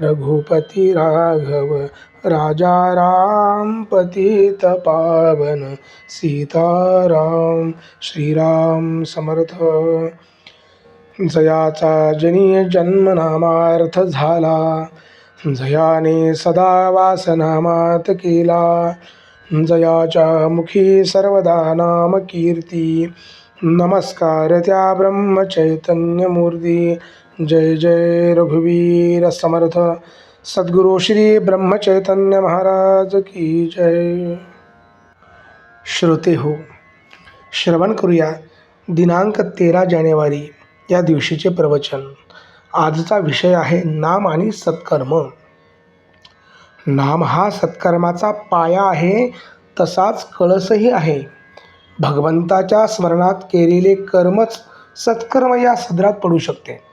रघुपती राघव राजा राम पतित पावन सीताराम श्रीराम समर्थ। जयाचा जनी जन्मनामार्थ झाला जयाने सदा वासनामात केला। जयाच्या मुखी सर्वदा नाम कीर्ती नमस्कार त्या ब्रह्मचैतन्यमूर्ती जय जय रघुवीर समर्थ। सद्गुरु श्री ब्रह्मचैतन्य महाराज की जय। श्रोते हो श्रवण करूया दिनांक तेरा जानेवारी या दिवशीचे प्रवचन. आजचा विषय आहे नाम आणि सत्कर्म. नाम हा सत्कर्माचा पाया आहे तसाच कळसही आहे. भगवंताच्या स्मरणात केलेले कर्मच सत्कर्म या सदरात पडू शकते.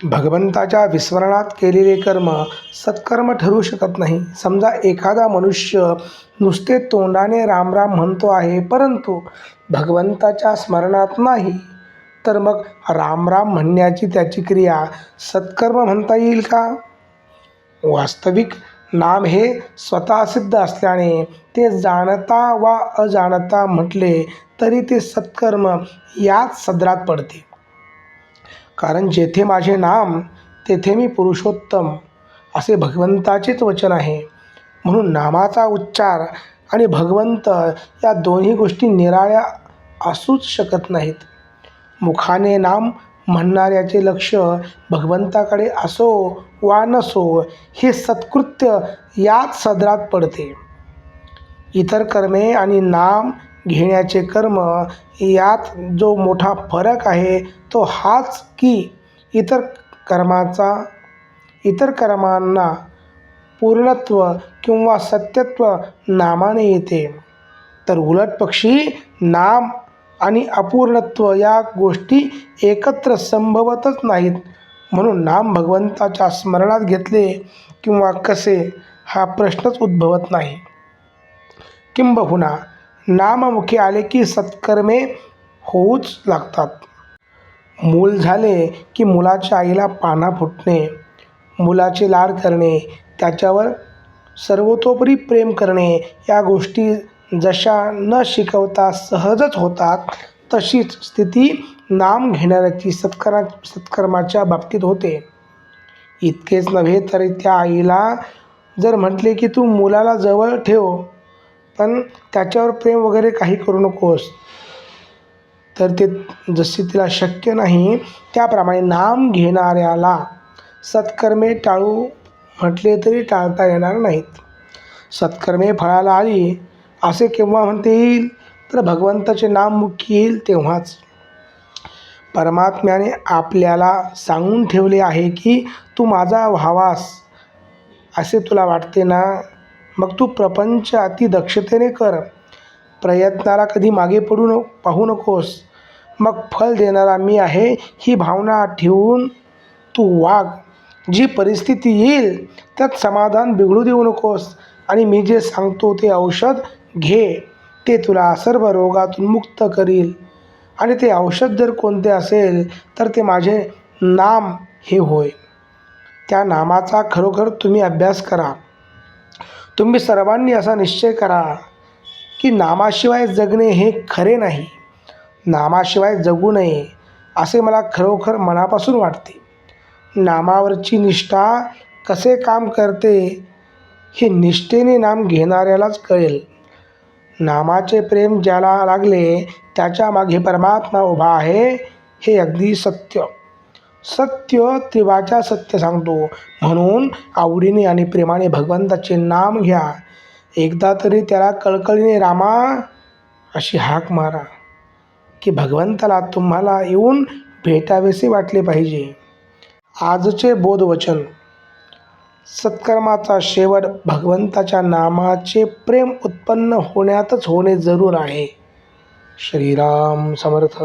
भगवंताच्या विस्मरणात केलेले कर्म सत्कर्म ठरू शकत नाही. समजा एखादा मनुष्य नुसते तोंडाने रामराम म्हणतो आहे परंतु भगवंताच्या स्मरणात नाही तर मग रामराम म्हणण्याची त्याची क्रिया सत्कर्म म्हणता येईल का? वास्तविक नाम हे स्वतः सिद्ध असल्याने ते जाणता वा अजाणता म्हटले तरी ते सत्कर्म याच सदरात पडते. कारण जेथे माझे नाम तेथे मी पुरुषोत्तम असे भगवंताचेच वचन आहे. म्हणून नामाचा उच्चार आणि भगवंत या दोन्ही गोष्टी निराळ्या असूच शकत नाहीत. मुखाने नाम म्हणणाऱ्याचे लक्ष भगवंताकडे असो वा नसो हे सत्कृत्य याच सदरात पडते. इतर कर्मे आणि नाम घेण्याचे कर्म यात जो मोठा फरक आहे तो हाच की इतर कर्माचा इतर कर्मांना पूर्णत्व किंवा सत्यत्व नामाने येते. तर उलट पक्षी नाम आणि अपूर्णत्व या गोष्टी एकत्र संभवतच नाहीत. म्हणून नाम भगवंताच्या स्मरणात घेतले किंवा कसे हा प्रश्नच उद्भवत नाही. किंबहुना नाममुखी आले की सत्कर्मे होऊच लागतात. मूल झाले की मुलाच्या आईला पाना फुटणे मुलाचे लाड करणे त्याच्यावर सर्वतोपरी प्रेम करणे या गोष्टी जशा न शिकवता सहजच होतात तशीच स्थिती नाम घेणाऱ्याची सत्करा सत्कर्माच्या बाबतीत होते. इतकेच नव्हे तर त्या आईला जर म्हटले की तू मुलाला जवळ ठेव पण त्याच्यावर प्रेम वगैरे काही करू नकोस. तर ते जसे तिला शक्य नाही त्याप्रमाणे नाम घेणाऱ्याला सत्कर्मे टाळू म्हटले तरी टाळता येणार नाहीत. सत्कर्मे फळाला आली असे केव्हा म्हणता येईल? तर भगवंताचे नाम मुख्य येईल तेव्हाच. परमात्म्याने आपल्याला सांगून ठेवले आहे की तू माझा व्हावास असे तुला वाटते ना? मग तू प्रपंच अति दक्षतेने कर. प्रयत्नाला कधी मागे पडू न पाहू नकोस. मग फल देणारा मी आहे ही भावना ठेवून तू वाघ जी परिस्थिती येईल त्यात समाधान बिघडू देऊ नकोस. आणि मी जे सांगतो ते औषध घे. ते तुला सर्व रोगातून मुक्त करील. आणि ते औषध जर कोणते असेल तर ते माझे नाम हे होय. त्या नामाचा खरोखर तुम्ही अभ्यास करा. तुम्ही सर्वांनी असा निश्चय करा की नामाशिवाय जगणे हे खरे नाही नामाशिवाय जगू नये असे मला खरोखर मनापासून वाटते. नामावरची निष्ठा कसे काम करते हे निष्ठेने नाम घेणाऱ्यालाच कळेल. नामाचे प्रेम ज्याला लागले त्याच्यामागे परमात्मा उभा आहे हे अगदी सत्य. सत्य त्रिवाचा सत्य सांगतो. म्हणून आवडीने आणि प्रेमाने भगवंताचे नाम घ्या. एकदा तरी त्याला कळकळीने रामा अशी हाक मारा की भगवंताला तुम्हाला येऊन भेटावेसे वाटले पाहिजे. आजचे बोधवचन. सत्कर्माचा शेवट भगवंताच्या नामाचे प्रेम उत्पन्न होण्यातच होणे जरूर आहे. श्रीराम समर्थ.